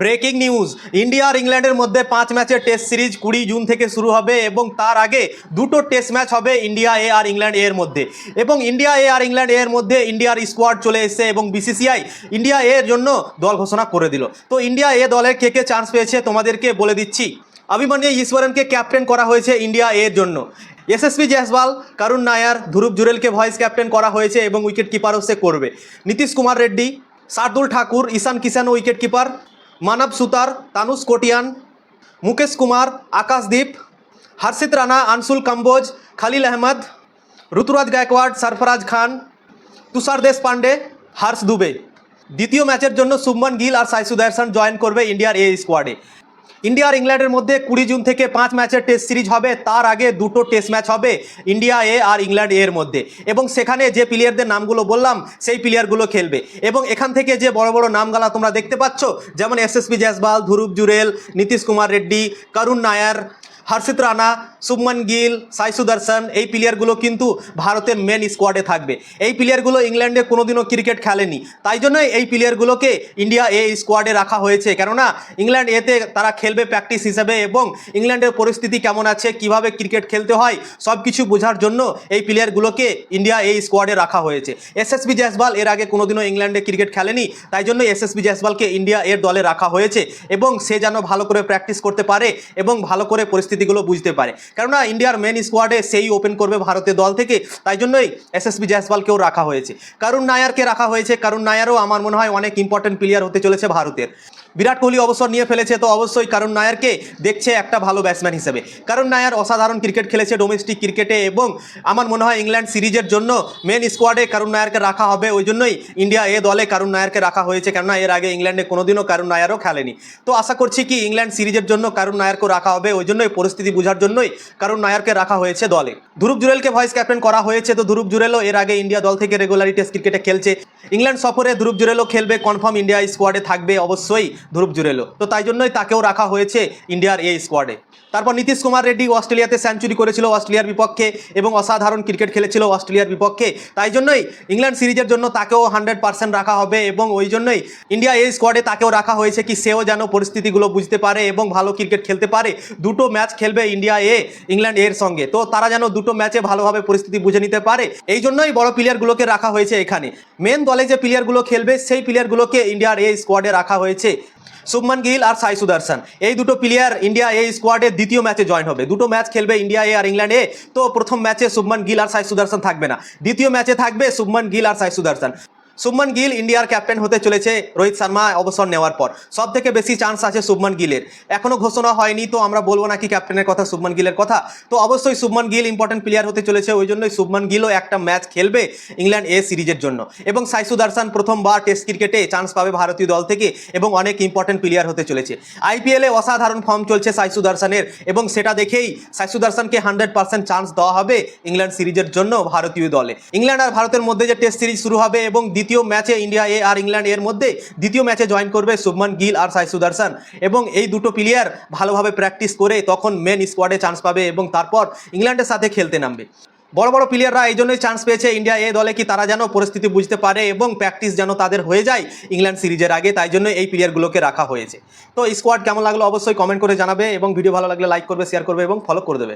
Breaking news, India আর ইংল্যান্ডের মধ্যে পাঁচ ম্যাচের টেস্ট সিরিজ কুড়ি জুন থেকে শুরু হবে এবং তার আগে দুটো টেস্ট ম্যাচ হবে ইন্ডিয়া এ আর ইংল্যান্ড এর মধ্যে। এবং ইন্ডিয়া এ আর ইংল্যান্ড এর মধ্যে ইন্ডিয়ার স্কোয়াড চলে এসেছে এবং বিসিসিআই ইন্ডিয়া এর জন্য দল ঘোষণা করে দিল। তো ইন্ডিয়া এ দলের কে কে চান্স পেয়েছে তোমাদেরকে বলে দিচ্ছি। অভিমন্যু ঈশ্বরনকে ক্যাপ্টেন করা হয়েছে ইন্ডিয়া এর জন্য। এসএসপি জয়সওয়াল করুণ নায়ার, ধ্রুব জুরেলকে ভয়েস ক্যাপ্টেন করা হয়েছে এবং উইকেট কিপারও সে করবে। নীতিশ কুমার রেড্ডি, শার্দুল ঠাকুর, ঈশান কিষান উইকেট কিপার মানব সুতার তানুষ কোটিয়ান, মুকেশ কুমার, আকাশদীপ হর্ষিত রানা, আনসুল কম্বোজ, খালিল আহমদ, ঋতুরাজ গায়কওয়াড, সরফরাজ খান, তুষার দেশ পান্ডে হর্ষ দুবে। দ্বিতীয় ম্যাচের জন্য শুভমান গিল আর সাইসুদ জয়েন করবে ইন্ডিয়ার এ স্কোয়াডে। ইন্ডিয়া আর ইংল্যান্ডের মধ্যে কুড়ি জুন থেকে পাঁচ ম্যাচের টেস্ট সিরিজ হবে। তার আগে দুটো টেস্ট ম্যাচ হবে ইন্ডিয়া এ আর ইংল্যান্ড এর মধ্যে। এবং সেখানে যে প্লেয়ারদের নামগুলো বললাম, সেই প্লেয়ারগুলো খেলবে। এবং এখান থেকে যে বড় বড় নামগালা তোমরা দেখতে পাচ্ছ, যেমন S S P Jaiswal, Dhruv Jurel, Nitish Kumar Reddy Karun Nair, হর্ষিত রানা শুভমন গিল সাই সুদর্শন এই প্লেয়ারগুলো কিন্তু ভারতের মেন স্কোয়াডে থাকবে। এই প্লেয়ারগুলো ইংল্যান্ডে কোনোদিনও ক্রিকেট খেলেনি। তাই জন্যই এই প্লেয়ারগুলোকে ইন্ডিয়া এ স্কোয়াডে রাখা হয়েছে। কেননা, ইংল্যান্ড এতে তারা খেলবে প্র্যাকটিস হিসেবে এবং ইংল্যান্ডের পরিস্থিতি কেমন আছে, কীভাবে ক্রিকেট খেলতে হয় সব কিছু বোঝার জন্য এই প্লেয়ারগুলোকে ইন্ডিয়া এই স্কোয়াডে রাখা হয়েছে। এসএসবি জয়সওয়াল এর আগে কোনোদিনও ইংল্যান্ডে ক্রিকেট খেলেনি। তাই জন্য এসএসবি জয়সওয়ালকে ইন্ডিয়া এর দলে রাখা হয়েছে এবং সে যেন ভালো করে প্র্যাকটিস করতে পারে এবং ভালো করে পরিস্থিতিগুলো বুঝতে পারে। কেননা ইন্ডিয়ার মেন স্কোয়াডে সেই ওপেন করবে ভারতের দল থেকে। তাই জন্যই এসএসবি জয়সওয়ালকেও রাখা হয়েছে। কারণ নায়ারকে রাখা হয়েছে। কারণ নায়ারও আমার মনে হয় অনেক ইম্পর্টেন্ট প্লেয়ার হতে চলেছে ভারতের। বিরাট কোহলি অবসর নিয়ে ফেলেছে তো অবশ্যই কারণ নায়ারকে দেখছে একটা ভালো ব্যাটসম্যান হিসেবে। কারণ নায়ার অসাধারণ ক্রিকেট খেলেছে ডোমেস্টিক ক্রিকেটে এবং আমার মনে হয় ইংল্যান্ড সিরিজের জন্য মেন স্কোয়াডে কারণ নায়ারকে রাখা হবে। ওই জন্যই ইন্ডিয়া এ দলে কারণ নায়ারকে রাখা হয়েছে। কেননা এর আগে ইংল্যান্ডে কোনোদিনও কারণ নায়ারও খেলেনি। তো আশা করছি কি ইংল্যান্ড সিরিজের জন্য কারণ নায়ারকে রাখা হবে। ওই জন্যই পরিস্থিতি বোঝার জন্যই কারণ নায়ারকে রাখা হয়েছে দলে। ধ্রুব জুরেলকে ভয়েস ক্যাপ্টেন করা হয়েছে, তো ধ্রুব জুরেলও এর আগে ইন্ডিয়া দল থেকে রেগুলারি টেস্ট ক্রিকেটে খেলছে। ইংল্যান্ড সফরে ধ্রুব জুরেলও খেলবে কনফার্ম ইন্ডিয়া স্কোয়াডে থাকবে অবশ্যই ধ্রুব জুরেলও। তো তাই জন্যই তাকেও রাখা হয়েছে ইন্ডিয়ার এই স্কোয়াডে তারপর নীতিশ কুমার রেড্ডি অস্ট্রেলিয়াতে সেঞ্চুরি করেছিল অস্ট্রেলিয়ার বিপক্ষে এবং অসাধারণ ক্রিকেট খেলেছিল অস্ট্রেলিয়ার বিপক্ষে। তাই জন্যই ইংল্যান্ড সিরিজের জন্য তাকেও হান্ড্রেড পার্সেন্ট রাখা হবে এবং ওই জন্যই ইন্ডিয়া এই স্কোয়াডে তাকেও রাখা হয়েছে কি সেও যেন পরিস্থিতিগুলো বুঝতে পারে এবং ভালো ক্রিকেট খেলতে পারে। দুটো ম্যাচ খেলবে ইন্ডিয়া এ। ইংল্যান্ড এর সঙ্গে। তো তারা যেন দুটো ম্যাচে ভালোভাবে পরিস্থিতি বুঝে নিতে পারে এই জন্যই বড় প্লেয়ারগুলোকে রাখা হয়েছে এখানে। মেন দলে যে প্লেয়ারগুলো খেলবে, সেই প্লেয়ারগুলোকে ইন্ডিয়ার এই স্কোয়াডে রাখা হয়েছে শুভমান গিল আর সাই সুদর্শন। এই দুটো প্লেয়ার ইন্ডিয়া এই স্কোয়াডে দ্বিতীয় ম্যাচে জয়েন হবে। দুটো ম্যাচ খেলবে ইন্ডিয়া এ আর ইংল্যান্ড এ, তো প্রথম ম্যাচে শুভমান গিল আর সাই সুদর্শন থাকবে না। দ্বিতীয় ম্যাচে থাকবে শুভমান গিল আর সাই সুদর্শন। শুভমান গিল ইন্ডিয়ার ক্যাপ্টেন হতে চলেছে রোহিত শর্মা অবসর নেওয়ার পর। সব থেকে বেশি চান্স আছে শুভমান গিলের। এখনও ঘোষণা হয়নি, তো আমরা বলব নাকি ক্যাপ্টেনের কথা, শুভমান গিলের কথা। তো অবশ্যই শুভমান গিল ইম্পর্টেন্ট প্লেয়ার হতে চলেছে, ওই জন্যই শুভমান গিলও একটা ম্যাচ খেলবে ইংল্যান্ড এ সিরিজের জন্য। এবং সাই সুদর্শন প্রথমবার টেস্ট ক্রিকেটে চান্স পাবে ভারতীয় দল থেকে এবং অনেক ইম্পর্টেন্ট প্লেয়ার হতে চলেছে। আইপিএলে অসাধারণ ফর্ম চলছে সাই সুদর্শনের এবং সেটা দেখেই সাই সুদর্শনকে হান্ড্রেড পার্সেন্ট চান্স দেওয়া হবে ইংল্যান্ড সিরিজের জন্য ভারতীয় দলে। ইংল্যান্ড আর ভারতের মধ্যে যে টেস্ট সিরিজ শুরু হবে এবং দ্বিতীয় ম্যাচে ইন্ডিয়া, এ আর ইংল্যান্ড এর মধ্যে দ্বিতীয় ম্যাচে জয়েন করবে শুভমান গিল আর সাই সুদর্শন এবং এই দুটো প্লেয়ার ভালোভাবে প্র্যাকটিস করে তখন মেন স্কোয়াডে চান্স পাবে এবং তারপর ইংল্যান্ডের সাথে খেলতে নামবে। বড় বড় প্লেয়াররা এই জন্যই চান্স পেয়েছে ইন্ডিয়া, এ দলে কি তারা যেন পরিস্থিতি বুঝতে পারে এবং প্র্যাকটিস যেন তাদের হয়ে যায় ইংল্যান্ড সিরিজের আগে, তাই জন্য এই প্লেয়ারগুলোকে রাখা হয়েছে। তো স্কোয়াড কেমন লাগল অবশ্যই কমেন্ট করে জানাবে এবং ভিডিও ভালো লাগলে লাইক করবে শেয়ার করবে এবং ফলো করে দেবে।